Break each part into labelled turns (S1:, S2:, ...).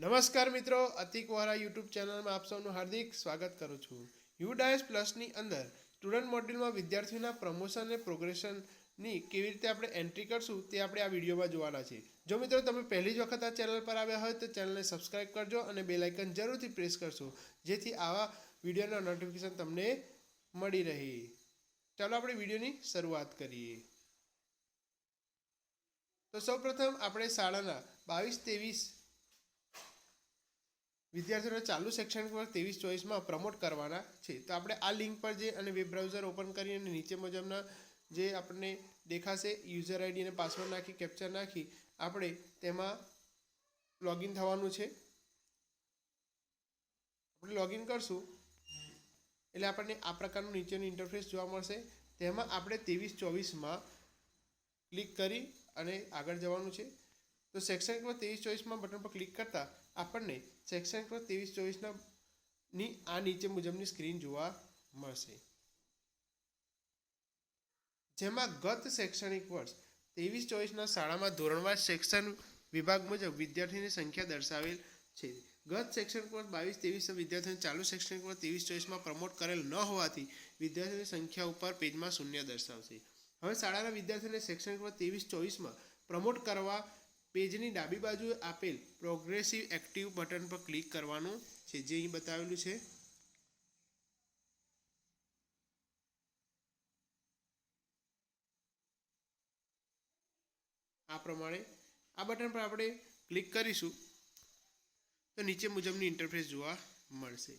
S1: નમસ્કાર મિત્રો અતિકવારા યુટ્યુબ ચેનલમાં આપ સૌનું હાર્દિક સ્વાગત કરું છું. યુડાયસ પ્લસની અંદર સ્ટુડન્ટ મોડ્યુલમાં વિદ્યાર્થીઓના પ્રમોશન અને પ્રોગ્રેશનની કેવી રીતે આપણે એન્ટ્રી કરશું તે આપણે આ વિડીયોમાં જોવાના છે. જો મિત્રો તમે પહેલી જ વખત આ ચેનલ પર આવ્યા હોય તો ચેનલને સબસ્ક્રાઈબ કરજો અને બે લાઇકન જરૂરથી પ્રેસ કરશો, જેથી આવા વિડીયોના નોટિફિકેશન તમને મળી રહે. ચાલો આપણે વિડીયોની શરૂઆત કરીએ. તો સૌપ્રથમ આપણે શાળાના બાવીસ, ત્રેવીસ વિદ્યાર્થીઓને ચાલુ શૈક્ષણિક વર્ષ ત્રેવીસ ચોવીસમાં પ્રમોટ કરવાના છે. તો આપણે આ લિંક પર જઈ અને વેબ બ્રાઉઝર ઓપન કરી અને નીચે મુજબના જે આપણને દેખાશે યુઝર આઈડી અને પાસવર્ડ નાખી કેપ્ચર નાખી, આપણે તેમાં લોગિન થવાનું છે. આપણે લોગિન કરશું. એટલે આપણને આ પ્રકારનું નીચેનું ઇન્ટરફેસ જોવા મળશે. તેમાં આપણે ત્રેવીસ ચોવીસમાં ક્લિક કરી અને આગળ જવાનું છે. તો વર્ષ ત્રેવીસ ચોવીસમાં બટન પર ક્લિક કરતાં આપણને શૈક્ષણિક વર્ષ ત્રેવીસ ચોવીસના ની આ નીચે મુજબની સ્ક્રીન જોવા મળશે. જેમાં ગત શૈક્ષણિક વર્ષ ત્રેવીસ ચોવીસના શાળામાં ધોરણવાર શિક્ષણ વિભાગ મુજબ વિદ્યાર્થીની સંખ્યા દર્શાવેલ છે. ગત શૈક્ષણિક વર્ષ બાવીસ ત્રેવીસ વિદ્યાર્થીઓને ચાલુ શૈક્ષણિક વર્ષ ત્રેવીસ ચોવીસમાં પ્રમોટ કરેલ ન હોવાથી વિદ્યાર્થીઓની સંખ્યા ઉપર પેજમાં શૂન્ય દર્શાવશે. હવે શાળાના વિદ્યાર્થીઓને શૈક્ષણિક વર્ષ ત્રેવીસ ચોવીસમાં પ્રમોટ કરવા પેજની ડાબી બાજુએ આપેલ પ્રોગ્રેસિવ એક્ટિવ બટન પર ક્લિક કરવાનું છે. જે અહીં બતાવેલું છે. આ પ્રમાણે આ બટન પર આપણે ક્લિક કરીશું તો નીચે મુજબની ઇન્ટરફેસ જોવા મળશે.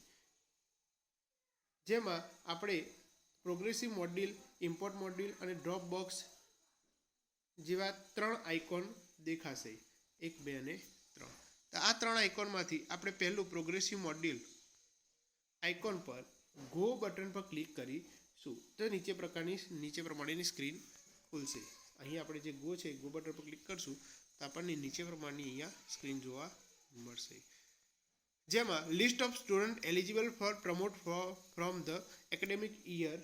S1: જેમાં આપણે પ્રોગ્રેસિવ મોડ્યુલ ઇમ્પોર્ટ મોડ્યુલ અને ડ્રોપ બોક્સ જેવા ત્રણ આઇકોન દેખાશે. એક, બે અને ત્રણ. તો આ ત્રણ આઇકોનમાંથી આપણે પહેલું પ્રોગ્રેસિવ મોડ્યુલ આઇકોન પર ગો બટન પર ક્લિક કરીશું. તો નીચે પ્રકારની, નીચે પ્રમાણેની સ્ક્રીન ખુલશે. અહીં આપણે જે ગો છે ગો બટન પર ક્લિક કરશું, તો આપણને નીચે પ્રમાણની અહીંયા સ્ક્રીન જોવા મળશે. જેમાં list of student eligible for promote from the academic year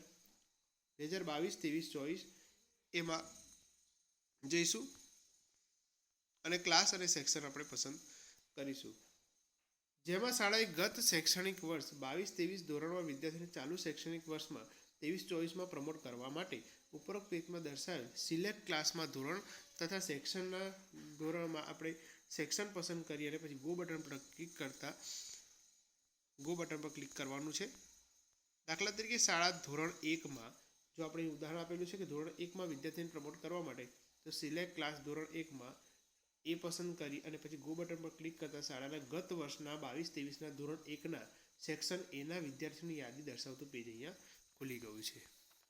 S1: બે હજાર બાવીસ, ત્રેવીસ, ચોવીસ, એમાં જઈશું. અને ક્લાસ અને સેક્શન આપણે પસંદ કરીશું. જેમાં શાળાએ ગત શૈક્ષણિક વર્ષ બાવીસ, ત્રેવીસ ધોરણમાં વિદ્યાર્થીને ચાલુ શૈક્ષણિક વર્ષમાં ત્રેવીસ, ચોવીસમાં પ્રમોટ કરવા માટે ઉપરોક્ત પેજમાં દર્શાવેલ સિલેક્ટ ક્લાસમાં ધોરણ તથા સેક્શનના ધોરણમાં આપણે સેક્શન પસંદ કરી અને પછી ગો બટન પર ક્લિક કરતા ગો બટન પર ક્લિક કરવાનું છે. દાખલા તરીકે શાળા ધોરણ એકમાં જો આપણે ઉદાહરણ આપેલું છે કે ધોરણ એકમાં વિદ્યાર્થીને પ્રમોટ કરવા માટે તો સિલેક્ટ ક્લાસ ધોરણ એકમાં એ પસંદ કરી અને પછી ગો બટન પર ક્લિક કરતા શાળાના ગત વર્ષના બાવીસ, ત્રેવીસના ધોરણ એકના સેક્શન એના વિદ્યાર્થીઓની યાદી દર્શાવતું પેજ અહીંયા ખુલી ગયું છે.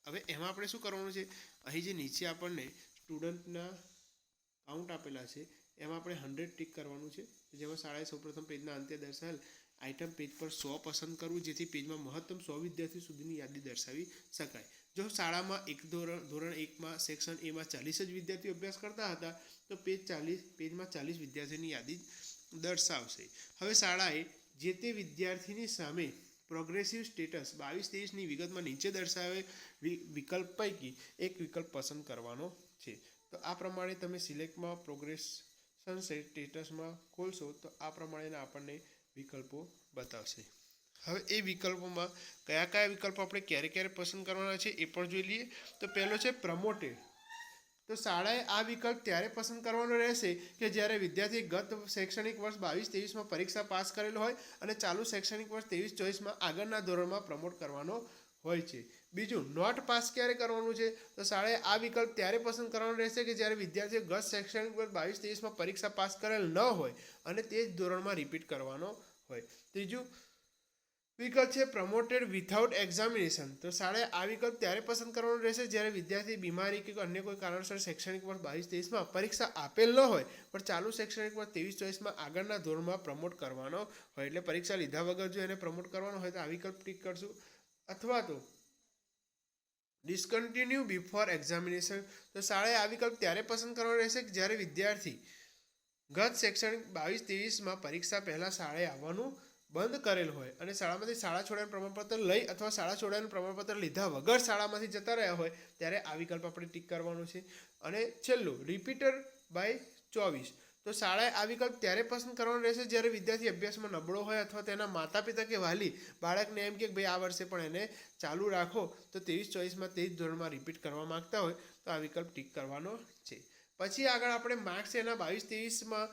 S1: હવે એમાં આપણે શું કરવાનું છે? અહીં જે નીચે આપણને સ્ટુડન્ટના કાઉન્ટ આપેલા છે, એમાં આપણે હંડ્રેડ ટીક કરવાનું છે. જેમાં શાળાએ સૌપ્રથમ પેજના અંતે દર્શાવેલ આઇટમ પેજ પર સો પસંદ કરવું, જેથી પેજમાં મહત્તમ સો વિદ્યાર્થી સુધીની યાદી દર્શાવી શકાય. જો શાળામાં એક ધોરણ ધોરણ એકમાં સેક્શન એમાં ચાલીસ જ વિદ્યાર્થીઓ અભ્યાસ કરતા હતા, તો પેજ ચાલીસ પેજમાં ચાલીસ વિદ્યાર્થીની યાદી દર્શાવશે. હવે શાળાએ જે તે વિદ્યાર્થીની સામે પ્રોગ્રેસિવ સ્ટેટસ બાવીસ તેવીસની વિગતમાં નીચે દર્શાવે વિકલ્પ પૈકી એક વિકલ્પ પસંદ કરવાનો છે. તો આ પ્રમાણે તમે સિલેક્ટમાં પ્રોગ્રેશન સ્ટેટસમાં ખોલશો, તો આ પ્રમાણેના આપણને વિકલ્પો બતાવશે. હવે એ વિકલ્પોમાં કયા કયા વિકલ્પો આપણે ક્યારે ક્યારે પસંદ કરવાના છે એ પણ જોઈ લઈએ. તો પહેલો છે પ્રમોટેડ. તો શાળાએ આ વિકલ્પ ત્યારે પસંદ કરવાનો રહેશે કે જ્યારે વિદ્યાર્થી ગત શૈક્ષણિક વર્ષ બાવીસ ત્રેવીસમાં પરીક્ષા પાસ કરેલ હોય અને ચાલુ શૈક્ષણિક વર્ષ ત્રેવીસ ચોવીસમાં આગળના ધોરણમાં પ્રમોટ કરવાનો હોય છે. બીજું નોટ પાસ ક્યારે કરવાનું છે? તો શાળાએ આ વિકલ્પ ત્યારે પસંદ કરવાનો રહેશે કે જ્યારે વિદ્યાર્થીઓ ગત શૈક્ષણિક વર્ષ બાવીસ ત્રેવીસમાં પરીક્ષા પાસ કરેલ ન હોય અને તે જ ધોરણમાં રિપીટ કરવાનો હોય. ત્રીજું, વિકલ્પ છે પ્રમોટેડ વિથઆઉટ એક્ઝામિનેશન તો શાળાએ આ વિકલ્પ ત્યારે પસંદ કરવાનો રહેશે જ્યારે વિદ્યાર્થી બીમારી કે અન્ય કોઈ કારણસર શૈક્ષણિક વર્ષ બાવીસ ત્રેવીસમાં પરીક્ષા આપેલ ન હોય, પણ ચાલુ શૈક્ષણિક વર્ષ ત્રેવીસ ચોવીસમાં આગળના ધોરણમાં પ્રમોટ કરવાનો હોય. એટલે પરીક્ષા લીધા વગર જો એને પ્રમોટ કરવાનો હોય તો આ વિકલ્પ ટીક કરશું. અથવા તો ડિસકન્ટિન્યુ બિફોર એક્ઝામિનેશન તો શાળાએ આ વિકલ્પ ત્યારે પસંદ કરવાનો રહેશે કે જ્યારે વિદ્યાર્થી ગત શૈક્ષણિક બાવીસ ત્રેવીસમાં પરીક્ષા પહેલાં શાળાએ આવવાનું બંધ કરેલ હોય અને શાળામાંથી શાળા છોડ્યાનું પ્રમાણપત્ર લઈ અથવા શાળા છોડ્યાનું પ્રમાણપત્ર લીધા વગર શાળામાંથી જતા રહ્યા હોય, ત્યારે આ વિકલ્પ આપણે ટીક કરવાનું છે. અને છેલ્લું રિપીટર બાય ચોવીસ. તો શાળાએ આ વિકલ્પ ત્યારે પસંદ કરવાનો રહેશે જ્યારે વિદ્યાર્થી અભ્યાસમાં નબળો હોય અથવા તેના માતા પિતા કે વાલી બાળકને એમ કે ભાઈ આ વર્ષે પણ એને ચાલુ રાખો, તો ત્રેવીસ ચોવીસમાં તે ધોરણમાં રિપીટ કરવા માગતા હોય, તો આ વિકલ્પ ટીક કરવાનો છે. પછી આગળ આપણે માર્ક્સ એના બાવીસ ત્રેવીસમાં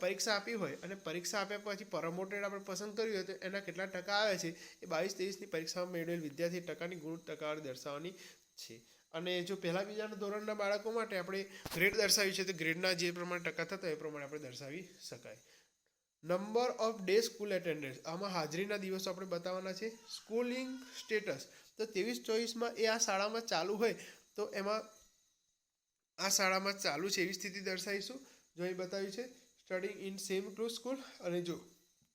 S1: પરીક્ષા આપી હોય અને પરીક્ષા આપ્યા પછી પ્રમોટેડ આપણે પસંદ કર્યું હોય તો એના કેટલા ટકા આવે છે એ બાવીસ ત્રેવીસની પરીક્ષામાં મેળવેલ વિદ્યાર્થી ટકાની ગુણ ટકાવારી દર્શાવવાની છે. અને જો પહેલાં બીજાના ધોરણના બાળકો માટે આપણે ગ્રેડ દર્શાવી છે, તો ગ્રેડના જે પ્રમાણે ટકા થતા એ પ્રમાણે આપણે દર્શાવી શકાય. Number of day school attendance આમાં હાજરીના દિવસો આપણે બતાવવાના છે. સ્કૂલિંગ સ્ટેટસ તો ત્રેવીસ ચોવીસમાં એ આ શાળામાં ચાલુ હોય, તો એમાં આ શાળામાં ચાલુ છે એવી સ્થિતિ દર્શાવીશું. જો અહીં બતાવ્યું છે studying in same to school અને જો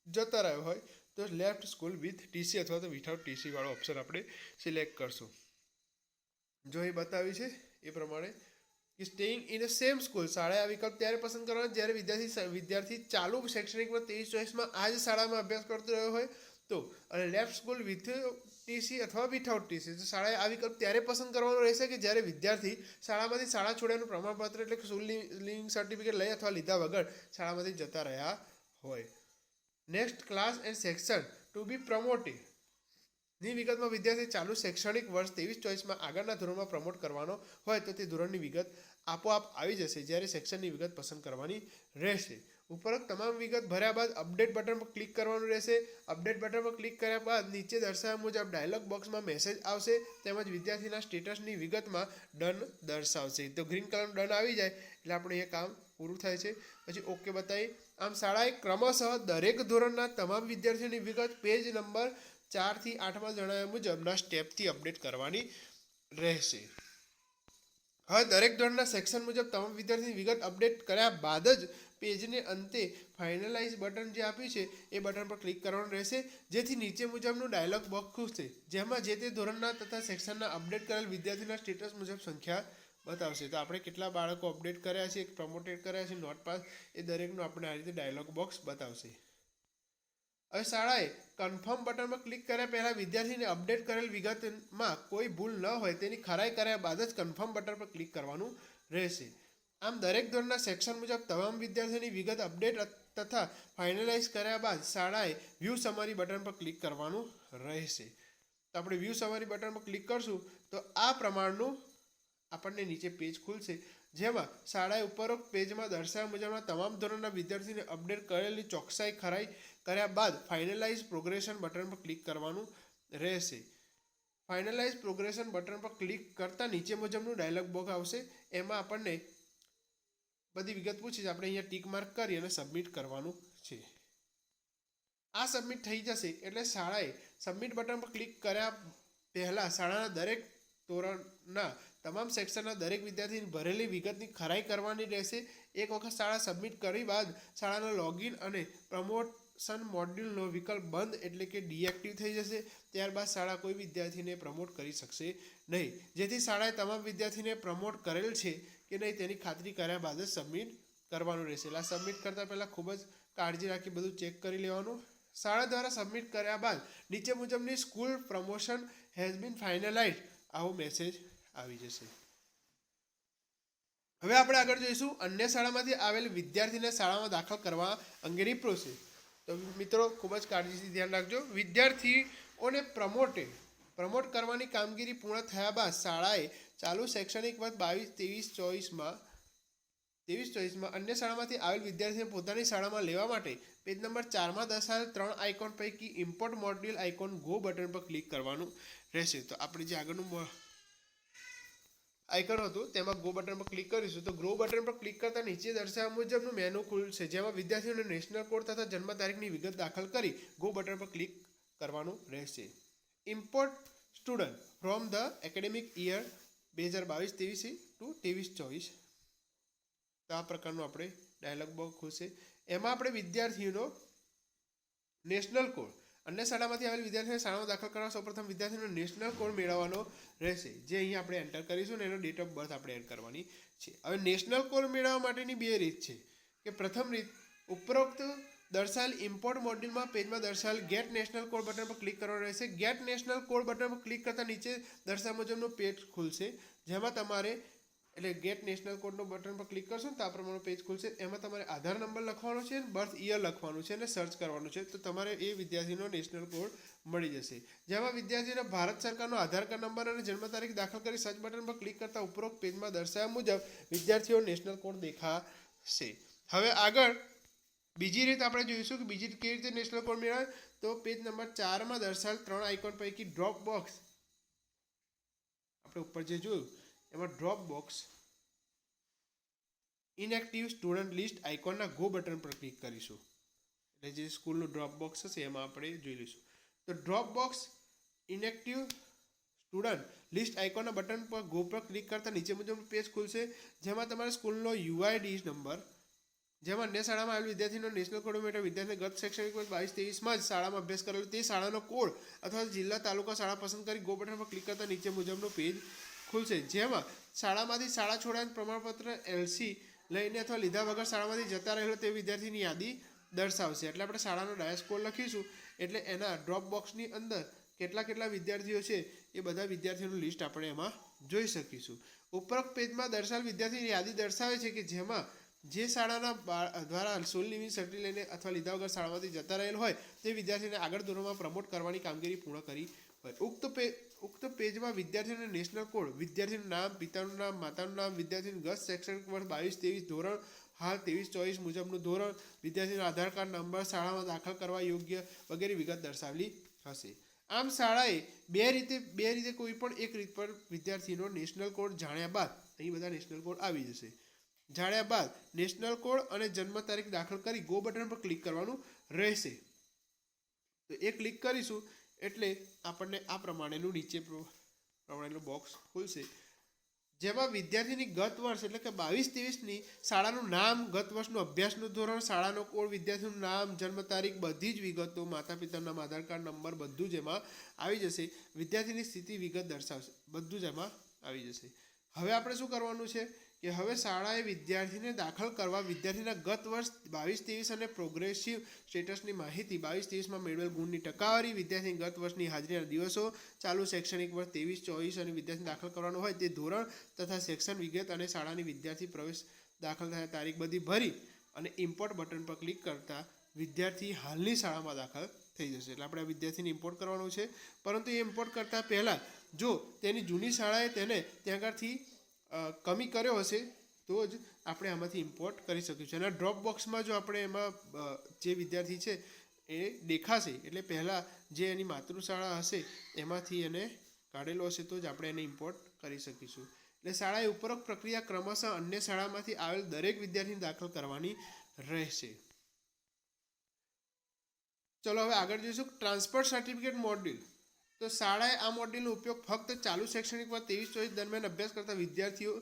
S1: જતા રહ્યો હોય, તો લેફ્ટ સ્કૂલ વિથ ટીસી અથવા તો વિથઆઉટ ટીસી વાળો ઓપ્શન આપણે સિલેક્ટ કરશું. જો અહીં બતાવ્યું છે એ પ્રમાણે કે staying in a same school શાળાએ આ વિકલ્પ ત્યારે પસંદ કરવાનો જ્યારે વિદ્યાર્થી વિદ્યાર્થી ચાલુ શૈક્ષણિકમાં ત્રેવીસ ચોવીસમાં આ જ શાળામાં અભ્યાસ કરતો રહ્યો હોય તો, અને લેફ્ટ સ્કૂલ વિથ ટીસી અથવા વિથઆઉટ ટીસી તો શાળાએ આ વિકલ્પ ત્યારે પસંદ કરવાનો રહેશે કે જ્યારે વિદ્યાર્થી શાળામાંથી શાળા છોડ્યાનું પ્રમાણપત્ર એટલે સ્કૂલ લિવિંગ સર્ટિફિકેટ લઈ અથવા લીધા વગર શાળામાંથી જતા રહ્યા હોય. Next class and section to be promoted ની વિગતમાં વિદ્યાર્થી ચાલુ શૈક્ષણિક વર્ષ ત્રેવીસ ચોવીસમાં આગળના ધોરણમાં પ્રમોટ કરવાનો હોય તો તે ધોરણની વિગત આપોઆપ આવી જશે, જ્યારે સેક્શનની વિગત પસંદ કરવાની રહેશે. ઉપરોક્ત તમામ વિગત ભર્યા બાદ અપડેટ બટન પર ક્લિક કરવાનું રહેશે. અપડેટ બટન પર ક્લિક કર્યા બાદ નીચે દર્શાવ્યા મુજબ ડાયલોગ બોક્સમાં મેસેજ આવશે, તેમજ વિદ્યાર્થીના સ્ટેટસની વિગતમાં ડન દર્શાવશે. તો ગ્રીન કલરનું ડન આવી જાય, એટલે આપણે એ કામ પૂરું થાય છે. પછી ઓકે બતાવી આમ શાળાએ ક્રમશઃ દરેક ધોરણના તમામ વિદ્યાર્થીઓની વિગત પેજ નંબર ચારથી આઠમાં જણાવ્યા મુજબના સ્ટેપથી અપડેટ કરવાની રહેશે. હવે દરેક ધોરણના સેક્શન મુજબ તમામ વિદ્યાર્થીની વિગત અપડેટ કર્યા બાદ જ પેજને અંતે ફાઇનલાઇઝ બટન જે આપ્યું છે, એ બટન પર ક્લિક કરવાનું રહેશે. જેથી નીચે મુજબનું ડાયલોગ બોક્સ ખુલશે, જેમાં જે તે ધોરણના તથા સેક્શનના અપડેટ કરેલ વિદ્યાર્થીના સ્ટેટસ મુજબ સંખ્યા બતાવશે. તો આપણે કેટલા બાળકો અપડેટ કર્યા છે પ્રમોટેડ કર્યા છે નોટ પાસ એ દરેકનું આપણે આ રીતે ડાયલોગ બોક્સ બતાવશે. હવે શાળાએ કન્ફર્મ બટન પર ક્લિક કર્યા પહેલાં વિદ્યાર્થીને અપડેટ કરેલ વિગતમાં કોઈ ભૂલ ન હોય તેની ખરાઈ કર્યા બાદ જ કન્ફર્મ બટન પર ક્લિક કરવાનું રહેશે. આમ દરેક ધોરણના સેક્શન મુજબ તમામ વિદ્યાર્થીની વિગત અપડેટ તથા ફાઇનલાઇઝ કર્યા બાદ શાળાએ વ્યૂ સમરી બટન પર ક્લિક કરવાનું રહેશે. તો આપણે વ્યૂ સમરી બટન પર ક્લિક કરશું તો આ પ્રમાણનું આપણને નીચે પેજ ખુલશે. જેમાં શાળાએ ઉપરોક્ત પેજમાં દર્શાવ્યા મુજબના તમામ ધોરણના વિદ્યાર્થીને અપડેટ કરેલી ચોકસાઈ ખરાઈ કર્યા બાદ ફાઇનલાઇઝ પ્રોગ્રેશન બટન પર ક્લિક કરવાનું રહેશે. ફાઇનલાઇઝ પ્રોગ્રેશન બટન પર ક્લિક કરતાં નીચે મુજબનું ડાયલોગ બોક્સ આવશે. એમાં આપણને બધી વિગત પૂછી આપણે અહીંયા ટીક માર્ક કરી અને સબમિટ કરવાનું છે. આ સબમિટ થઈ જશે એટલે શાળાએ સબમિટ બટન પર ક્લિક કર્યા પહેલાં શાળાના દરેક ધોરણના તમામ સેક્શનના દરેક વિદ્યાર્થીની ભરેલી વિગતની ખરાઈ કરવાની રહેશે. એક વખત શાળા સબમિટ કરી બાદ શાળાનો લોગિન અને પ્રમોશન મોડ્યુલનો વિકલ્પ બંધ એટલે કે ડીએક્ટિવ થઈ જશે. ત્યારબાદ શાળા કોઈ વિદ્યાર્થીને પ્રમોટ કરી શકશે નહીં. જેથી શાળાએ તમામ વિદ્યાર્થીને પ્રમોટ કરેલ છે કે નહીં તેની ખાતરી કર્યા બાદ જ સબમિટ કરવાનું રહેશે. એટલે સબમિટ કરતાં પહેલાં ખૂબ જ કાળજી રાખી બધું ચેક કરી લેવાનું. શાળા દ્વારા સબમિટ કર્યા બાદ નીચે મુજબની school promotion has been finalise આવો મેસેજ આવી જશે. હવે આપણે આગળ જોઈશું. અન્ય શાળામાંથી આવેલ વિદ્યાર્થીને શાળામાં દાખલ કરવા અંગેની પ્રોસેસ તો મિત્રો, ખૂબ જ કાળજીથી ધ્યાન રાખજો. વિદ્યાર્થીઓને પ્રમોટે પ્રમોટ કરવાની કામગીરી પૂર્ણ થયા બાદ શાળાએ ચાલુ શૈક્ષણિક વર્ષ બાવીસ, ત્રેવીસ, ચોવીસમાં ત્રેવીસ, ચોવીસમાં અન્ય શાળામાંથી આવેલ વિદ્યાર્થીને પોતાની શાળામાં લેવા માટે પેજ નંબર ચારમાં દર્શાવેલ ત્રણ આઇકોન પૈકી import module icon go button પર ક્લિક કરવાનું રહેશે. તો આપણે જે આગળનું આઇકન હતું, તેમાં ગો બટન પર ક્લિક કરીશું. તો ગ્રો બટન પર ક્લિક કરતાં નીચે દર્શાવ્યા મુજબનું મેનુ ખુલશે જેમાં વિદ્યાર્થીઓને નેશનલ કોડ તથા જન્મ તારીખની વિગત દાખલ કરી ગો બટન પર ક્લિક કરવાનું રહેશે. Import student from the academic year બે હજાર બાવીસ ત્રેવીસ ટુ ત્રેવીસ ચોવીસ. તો આ પ્રકારનું આપણે ડાયલોગ બોક્સ ખુલશે. એમાં આપણે વિદ્યાર્થીઓનો નેશનલ કોડ અન્ય શાળામાંથી આવેલ વિદ્યાર્થીને શાળામાં દાખલ કરવા સૌપ્રથમ વિદ્યાર્થીનો નેશનલ કોડ મેળવવાનો રહેશે. જે અહીં આપણે એન્ટર કરીશું ને એનો ડેટ ઓફ બર્થ આપણે એડ કરવાની છે. હવે નેશનલ કોડ મેળવવા માટેની બે રીત છે. કે પ્રથમ રીત, ઉપરોક્ત દર્શાવેલ ઇમ્પોર્ટ મોડ્યુલમાં પેજમાં દર્શાવેલ ગેટ નેશનલ કોડ બટન પર ક્લિક કરવાનું રહેશે. ગેટ નેશનલ કોડ બટન પર ક્લિક કરતાં નીચે દર્શાવ્યા મુજબનો પેજ ખુલશે. જેમાં તમારે એટલે ગેટ નેશનલ કોડનું બટન પર ક્લિક કરશો ને તો આ પ્રમાણે પેજ ખુલશે. એમાં તમારે આધાર નંબર લખવાનો છે અને બર્થ ઇયર લખવાનું છે અને સર્ચ કરવાનું છે. તો તમારે એ વિદ્યાર્થીનો નેશનલ કોડ મળી જશે. જેમાં વિદ્યાર્થીને ભારત સરકારનો આધાર કાર્ડ નંબર અને જન્મ તારીખ દાખલ કરી સર્ચ બટન પર ક્લિક કરતા ઉપરોક્ત પેજમાં દર્શાવ્યા મુજબ વિદ્યાર્થીઓ નેશનલ કોડ દેખાશે. હવે આગળ બીજી રીત આપણે જોઈશું કે બીજી કેવી રીતે નેશનલ કોડ મેળવે તો પેજ નંબર ચારમાં દર્શાવેલ ત્રણ આઇકોન પૈકી ડ્રોપ બોક્સ આપણે ઉપર જે જોયું એમાં drop box inactive student list આઇકોનના go button પર ક્લિક કરીશું. એટલે જે સ્કૂલનું ડ્રોપ બોક્સ હશે એમાં આપણે જોઈ લઈશું. તો drop box inactive student list આઇકોનના button પર ગો પર ક્લિક કરતા નીચે મુજબ પેજ ખુલશે, જેમાં તમારા સ્કૂલનો યુઆઈડી નંબર જેમાં અન્ય શાળામાં આવેલ વિદ્યાર્થીનો નેશનલ કોડ મેળવે વિદ્યાર્થીને ગત શૈક્ષણિક વર્ષ બાવીસ ત્રેવીસમાં જ શાળામાં અભ્યાસ કરેલો તે શાળાનો કોડ અથવા જિલ્લા તાલુકા શાળા પસંદ કરી ગો બટન પર ક્લિક કરતા નીચે મુજબનો પેજ ખુલશે. જેમાં શાળામાંથી શાળા છોડ્યાનું પ્રમાણપત્ર એલસી લઈને અથવા લીધા વગર શાળામાંથી જતા રહેલો તે વિદ્યાર્થીની યાદી દર્શાવશે. એટલે આપણે શાળાનો ડાયસ કોડ લખીશું. એટલે એના ડ્રોપ બોક્સની અંદર કેટલા કેટલા વિદ્યાર્થીઓ છે એ બધા વિદ્યાર્થીઓનું લિસ્ટ આપણે એમાં જોઈ શકીશું. ઉપરોક્ત પેજમાં દર્શાવેલ વિદ્યાર્થીની યાદી દર્શાવે છે કે જેમાં જે શાળાના દ્વારા સોલ લિવિંગ સર્ટી લઈને અથવા લીધા વગર શાળામાંથી જતા રહેલ હોય તે વિદ્યાર્થીને આગળ ધોરણમાં પ્રમોટ કરવાની કામગીરી પૂર્ણ કરી હોય. ઉક્ત પેજ ઉક્ત પેજમાં વિદ્યાર્થીનો નેશનલ કોડ વિદ્યાર્થીનું નામ, પિતાનું નામ, માતાનું નામ, વિદ્યાર્થીનું ગત શૈક્ષણિક વર્ષ બાવીસ, ત્રેવીસ ધોરણ, હાલ ત્રેવીસ, ચોવીસ મુજબનું ધોરણ, વિદ્યાર્થીનો આધાર કાર્ડ નંબર, શાળામાં દાખલ કરવા યોગ્ય વગેરે વિગત દર્શાવેલી હશે. આમ શાળાએ બે રીતે બે રીતે કોઈ પણ એક રીત પર વિદ્યાર્થીનો નેશનલ કોડ જાણ્યા બાદ, અહીં બધા નેશનલ કોડ આવી જશે. જાણ્યા બાદ નેશનલ કોડ અને જન્મ તારીખ દાખલ કરી ગો બટન પર ક્લિક કરવાનું રહેશે. તો એ ક્લિક કરીશું એટલે આપણને આ પ્રમાણેનું નીચે પ્ર- પ્રમાણેનું બોક્સ ખુલશે. જેમાં વિદ્યાર્થીની ગત વર્ષ, એટલે કે બાવીસ ત્રેવીસની શાળાનું નામ, ગત વર્ષનું અભ્યાસનું ધોરણ, શાળાનો કોડ, વિદ્યાર્થીનું નામ, જન્મ તારીખ, બધી જ વિગતો માતા પિતાનું આધાર કાર્ડ નંબર, બધું જ એમાં આવી જશે. વિદ્યાર્થીની સ્થિતિ વિગત દર્શાવશે. બધું જ એમાં આવી જશે. હવે આપણે શું કરવાનું છે? કે હવે શાળાએ વિદ્યાર્થીને દાખલ કરવા વિદ્યાર્થીના ગત વર્ષ બાવીસ ત્રેવીસ અને પ્રોગ્રેસિવ સ્ટેટસની માહિતી બાવીસ ત્રેવીસમાં મેળવેલ ગુણની ટકાવારી, વિદ્યાર્થીની ગત વર્ષની હાજરીના દિવસો, ચાલુ શૈક્ષણિક વર્ષ ત્રેવીસ, ચોવીસ અને વિદ્યાર્થી દાખલ કરવાનો હોય તે ધોરણ તથા સેક્શન વિગત અને શાળાની વિદ્યાર્થી પ્રવેશ દાખલ થયા તારીખ બધી ભરી અને ઇમ્પોર્ટ બટન પર ક્લિક કરતા વિદ્યાર્થી હાલની શાળામાં દાખલ થઈ જશે. એટલે આપણે આ વિદ્યાર્થીને ઇમ્પોર્ટ કરવાનું છે. પરંતુ એ ઇમ્પોર્ટ કરતાં પહેલાં જો તેની જૂની શાળાએ તેને ત્યાં આગળથી કમી કર્યો હશે, તો જ આપણે આમાંથી ઇમ્પોર્ટ કરી શકીશું. અને ડ્રોપ બોક્સમાં જો આપણે એમાં જે વિદ્યાર્થી છે, એ દેખાશે, એટલે પહેલાં જે એની માતૃશાળા હશે, એમાંથી એને કાઢેલો હશે, તો જ આપણે એને ઇમ્પોર્ટ કરી શકીશું. એટલે શાળાએ ઉપરોક્ત પ્રક્રિયા ક્રમશઃ અન્ય શાળામાંથી આવેલ દરેક વિદ્યાર્થીને દાખલ કરવાની રહેશે. ચલો, હવે આગળ જોઈશું. ટ્રાન્સફર સર્ટિફિકેટ મોડ્યુલ તો શાળાએ આ મોડ્યુલનો ઉપયોગ ફક્ત ચાલુ શૈક્ષણિક વર્ષ ત્રેવીસ ચોવીસ દરમિયાન અભ્યાસ કરતા વિદ્યાર્થીઓ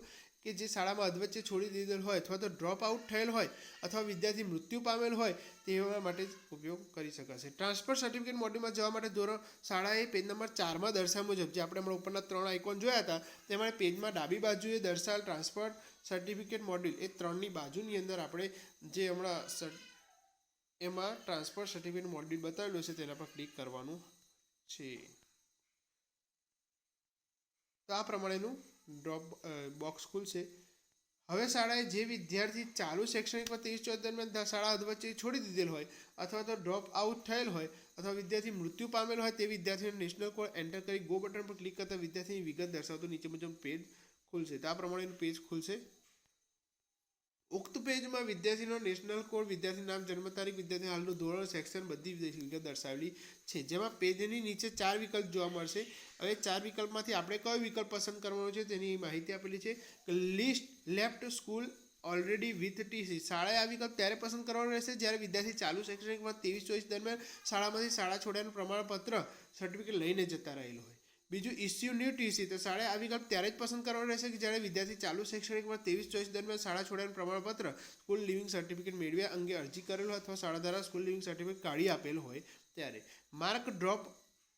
S1: કે જે શાળામાં અધવચ્ચે છોડી દીધેલ હોય અથવા તો ડ્રોપ આઉટ થયેલ હોય અથવા વિદ્યાર્થી મૃત્યુ પામેલ હોય તેવા માટે જ ઉપયોગ કરી શકાશે. ટ્રાન્સફર સર્ટિફિકેટ મોડ્યુલમાં જવા માટે ધોરણ શાળાએ પેજ નંબર ચારમાં દર્શાવ્યા મુજબ, જે આપણે હમણાં ઉપરના ત્રણ આઇકોન જોયા હતા, તેમાં પેજમાં ડાબી બાજુએ દર્શાવેલ ટ્રાન્સફર સર્ટિફિકેટ મોડ્યુલ એ ત્રણની બાજુની અંદર આપણે જે હમણાં એમાં ટ્રાન્સફર સર્ટિફિકેટ મોડ્યુલ બતાવેલું છે તેના પર ક્લિક કરવાનું છે. તો આ પ્રમાણેનું ડ્રોપ બોક્સ ખુલશે. હવે શાળાએ જે વિદ્યાર્થી ચાલુ શૈક્ષણિક વર્ષ ત્રીસ ચોદ દરમિયાન શાળા અધવચ્ચે છોડી દીધેલ હોય અથવા તો ડ્રોપ આઉટ થયેલ હોય અથવા વિદ્યાર્થી મૃત્યુ પામેલ હોય તે વિદ્યાર્થીને નેશનલ કોડ એન્ટર કરી ગો બટન પર ક્લિક કરતા વિદ્યાર્થીની વિગત દર્શાવતો નીચે મુજબ પેજ ખુલશે. તો આ પ્રમાણેનું પેજ ખુલશે. ઉક્ત પેજમાં વિદ્યાર્થીનો નેશનલ કોડ વિદ્યાર્થી નામ, જન્મ તારીખ વિદ્યાર્થી હાલનું ધોરણ, સેક્શન બધી વિગત દર્શાવેલી છે. જેમાં પેજની નીચે ચાર વિકલ્પ જોવા મળશે. હવે ચાર વિકલ્પમાંથી આપણે કયો વિકલ્પ પસંદ કરવાનો છે તેની માહિતી આપેલી છે list left school already with TC. શાળાએ આ વિકલ્પ ત્યારે પસંદ કરવાનો રહેશે જ્યારે વિદ્યાર્થી ચાલુ શૈક્ષણિક વર્ષ ત્રેવીસ ચોવીસ દરમિયાન શાળામાંથી શાળા છોડ્યાનું પ્રમાણપત્ર સર્ટિફિકેટ લઈને જતા રહેલું હોય. બીજું ઇસ્યુ ન્યૂ ટીસી તો શાળાએ આ વિકલ્પ ત્યારે જ પસંદ કરવાનો રહેશે કે જ્યારે વિદ્યાર્થી ચાલુ શૈક્ષણિક વર્ષ ત્રેવીસ ચોવીસ દરમિયાન શાળા છોડ્યાનું પ્રમાણપત્ર સ્કૂલ લિવિંગ સર્ટિફિકેટ મેળવ્યા અંગે અરજી કરેલ અથવા શાળા દ્વારા સ્કૂલ લિવિંગ સર્ટિફિકેટ કાઢી આપેલ હોય ત્યારે. માર્ક ડ્રોપ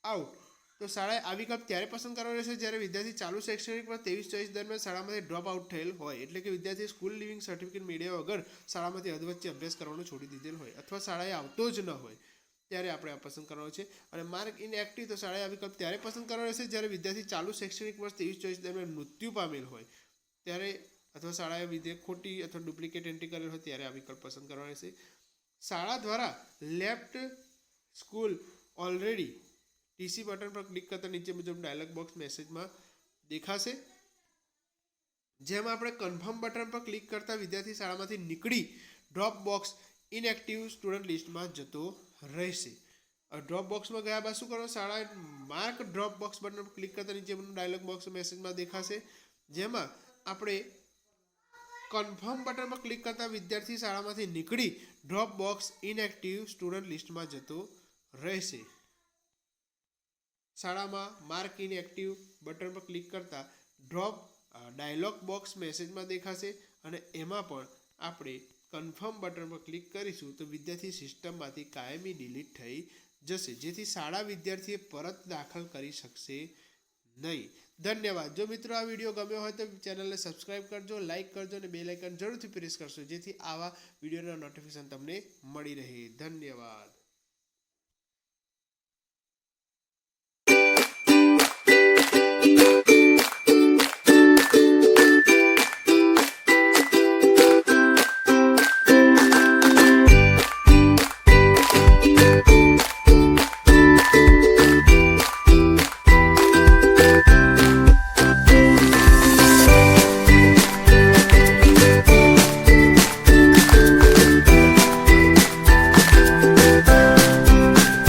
S1: આઉટ તો શાળાએ આ વિકલ્પ ત્યારે પસંદ કરવાનો રહેશે જ્યારે વિદ્યાર્થી ચાલુ શૈક્ષણિક વર્ષ ત્રેવીસ ચોવીસ દરમિયાન શાળામાંથી ડ્રોપ આઉટ થયેલ હોય, એટલે કે વિદ્યાર્થી સ્કૂલ લિવિંગ સર્ટિફિકેટ મેળવ્યા વગર શાળામાંથી અધવચ્ચે અભ્યાસ કરવાનું છોડી દીધેલ હોય, અથવા શાળાએ આવતો જ ન હોય. ત્યારે આપણે આ પસંદ કરવાનો છે. અને માર્ક ઇનએક્ટિવ તો શાળાએ આ વિકલ્પ ત્યારે પસંદ કરવાનો રહેશે જ્યારે વિદ્યાર્થી ચાલુ શૈક્ષણિક વર્ષ ત્રેવીસ ચોવીસ દરમિયાન મૃત્યુ પામેલ હોય. ત્યારે અથવા શાળાએ વિધેયક ખોટી અથવા ડુપ્લિકેટ એન્ટ્રી કરેલ હોય ત્યારે આ વિકલ્પ પસંદ કરવાનો રહેશે શાળા દ્વારા left school already TC button પર ક્લિક કરતા નીચે મુજબ ડાયલોગ બોક્સ મેસેજમાં દેખાશે. જેમ આપણે કન્ફર્મ બટન પર ક્લિક કરતા વિદ્યાર્થી શાળામાંથી નીકળી ડ્રોપ બોક્સ ઇનએક્ટિવ સ્ટુડન્ટ લિસ્ટમાં જતો રહેશે. ડ્રોપ બોક્સમાં ગયા બાદ શું કરો શાળાએ mark drop box button click કરતા નીચે ડાયલોગ બોક્સ મેસેજમાં દેખાશે. જેમાં આપણે કન્ફર્મ બટન પર ક્લિક કરતા વિદ્યાર્થી શાળામાંથી નીકળી ડ્રોપ બોક્સ ઇનએક્ટિવ સ્ટુડન્ટ લિસ્ટમાં જતો રહેશે. શાળામાં માર્ક ઇન એક્ટિવ બટન પર ક્લિક કરતા ડ્રોપ ડાયલોગ બોક્સ મેસેજમાં દેખાશે અને એમાં પણ આપણે કન્ફર્મ બટન પર ક્લિક કરીશું તો વિદ્યાર્થી સિસ્ટમમાંથી કાયમી ડિલીટ થઈ જશે. જેથી શાળા વિદ્યાર્થીએ પરત દાખલ કરી શકશે નહીં. ધન્યવાદ. જો મિત્રો આ વીડિયો ગમ્યો હોય તો ચેનલને સબસ્ક્રાઇબ કરજો લાઇક કરજો અને બેલ આઇકન જરૂરથી પ્રેસ કરશો, જેથી આવા વિડીયોના નોટિફિકેશન તમને મળી રહે. ધન્યવાદ.